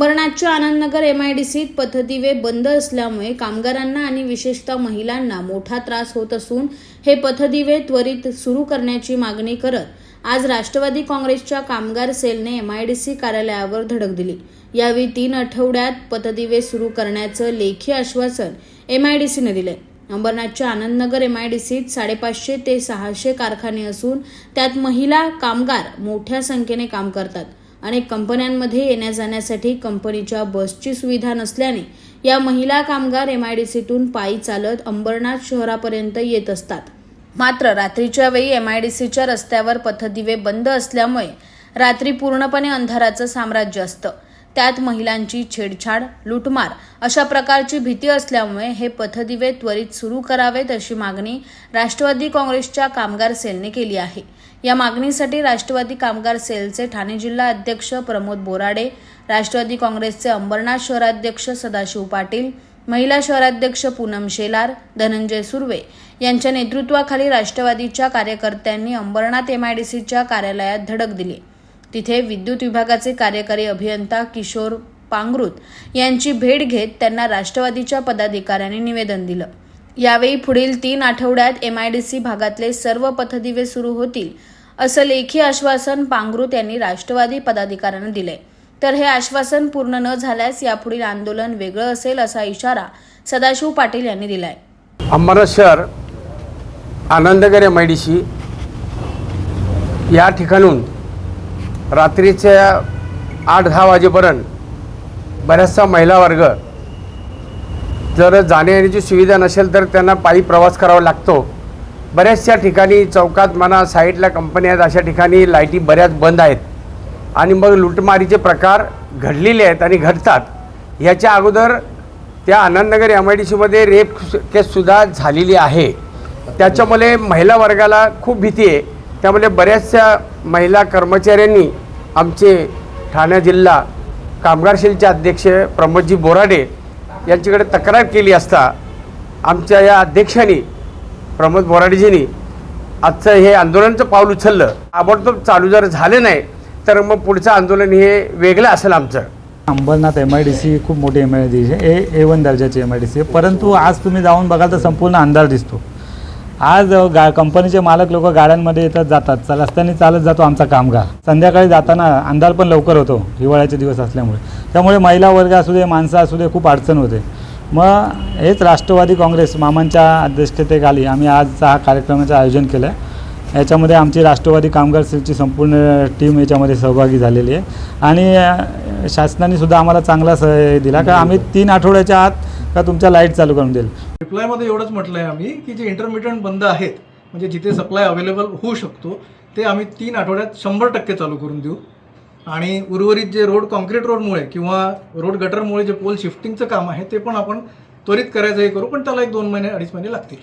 अंबरनाथच्या Anandnagar M I D सीत पथदिवे बंद असल्यामुळे कामगारांना आणि विशेषतः महिलांना मोठा त्रास होत असून हे पथदिवे त्वरित सुरू करण्याची मागणी करत आज राष्ट्रवादी काँग्रेसच्या कामगार सेलने एम आय डी सी कार्यालयावर धडक दिली. यावेळी तीन आठवड्यात पथदिवे सुरू करण्याचं लेखी आश्वासन एम आय डी सीने दिले अंबरनाथच्या आनंदनगर एम आय डी सीत साडेपाचशे ते सहाशे कारखाने असून त्यात महिला कामगार मोठ्या संख्येने काम करतात. अनेक कंपन्यांमध्ये येण्या जाण्यासाठी कंपनीच्या बसची सुविधा नसल्याने या महिला कामगार एमआयडीसीतून पायी चालत अंबरनाथ शहरापर्यंत येत असतात. मात्र रात्रीच्या वेळी एमआयडीसीच्या रस्त्यावर पथदिवे बंद असल्यामुळे रात्री पूर्णपणे अंधाराचं साम्राज्य असतं. त्यात महिलांची छेडछाड लुटमार अशा प्रकारची भीती असल्यामुळे हे पथदिवे त्वरित सुरू करावेत अशी मागणी राष्ट्रवादी काँग्रेसच्या कामगार सेलने केली आहे. या मागणीसाठी राष्ट्रवादी कामगार सेलचे ठाणे जिल्हा अध्यक्ष प्रमोद बोराडे राष्ट्रवादी काँग्रेसचे अंबरनाथ शहराध्यक्ष सदाशिव पाटील महिला शहराध्यक्ष पूनम शेलार धनंजय सुर्वे यांच्या नेतृत्वाखाली राष्ट्रवादीच्या कार्यकर्त्यांनी अंबरनाथ एमआयडीसीच्या कार्यालयात धडक दिली. तिथे विद्युत विभागाचे कार्यकारी अभियंता किशोर पांगृत यांची भेट घेत त्यांना राष्ट्रवादीच्या पदाधिकाऱ्यांनी निवेदन दिलं. यावेळी पुढील तीन आठवड्यात एम आय डी सी भागातले सर्व पथदिवे सुरू होतील असं लेखी आश्वासन पांगृत यांनी राष्ट्रवादी पदाधिकाऱ्यांना दिले तर हे आश्वासन पूर्ण न झाल्यास यापुढील आंदोलन वेगळं असेल असा इशारा सदाशिव पाटील यांनी दिलाय. अंबरनाथ शहर Anandnagar M I D C या ठिकाणून रात्रीच्या आठ दहा वाजेपर्यंत बऱ्याचसा महिला वर्ग जर जाण्या येण्याची सुविधा नसेल तर त्यांना पायी प्रवास करावा लागतो. बऱ्याचशा ठिकाणी चौकात म्हणा साईडला कंपन्या आहेत अशा ठिकाणी लाईटी बऱ्याच बंद आहेत. आणि मग लुटमारीचे प्रकार घडलेले आहेत आणि घडतात. याच्या अगोदर त्या आनंदनगर एम आय डी सीमध्ये रेप केससुद्धा झालेली आहे. त्याच्यामुळे महिला वर्गाला खूप भीती आहे. त्यामुळे बऱ्याचशा महिला कर्मचाऱ्यांनी आमचे ठाणे जिल्हा कामगार सेलचे अध्यक्ष प्रमोदजी बोराडे यांच्याकडे तक्रार केली असता आमच्या या अध्यक्षांनी प्रमोद बोराडेजींनी आजचं हे आंदोलनाचं पाऊल उचललं. ताबडतोब चालू जर झाले नाही तर मग पुढचं आंदोलन हे वेगळं असेल आमचं. Ambernath M I D C खूप मोठी M I D C A A one दर्जाची एम आय डी सी परंतु आज तुम्ही जाऊन बघाल तर संपूर्ण अंधार दिसतो. आज गा कंपनीचे मालक लोक गाड्यांमध्ये येतात जातात. रस्त्याने चालत जातो आमचा कामगार. संध्याकाळी जाताना अंधार पण लवकर होतो हिवाळ्याचे दिवस असल्यामुळे. त्यामुळे महिला वर्ग असू दे माणसं असू दे खूप अडचण होते. मग हेच राष्ट्रवादी काँग्रेस मामांच्या अध्यक्षतेखाली आम्ही आजचा हा कार्यक्रमाचं आयोजन केलं आहे याच्यामध्ये आमची राष्ट्रवादी कामगार सेलची संपूर्ण टीम याच्यामध्ये सहभागी झालेली आहे. आणि शासनाने सुद्धा आम्हाला चांगला सह दिला. का आम्ही तीन आठवड्याच्या आत का तुमच्या लाइट चालू करून देईल? रिप्लायमध्ये एवढंच म्हटलं आहे आम्ही की जे इंटरमिडियंट बंद आहेत म्हणजे जिथे सप्लाय अवेलेबल होऊ शकतो ते आम्ही तीन आठवड्यात शंभर टक्के चालू करून देऊ. आणि उर्वरित जे रोड कॉन्क्रीट रोडमुळे किंवा रोड गटरमुळे जे पोल शिफ्टिंगचं काम आहे ते पण आपण त्वरित करायचं हे करू पण त्याला एक दोन महिने अडीच महिने लागतील.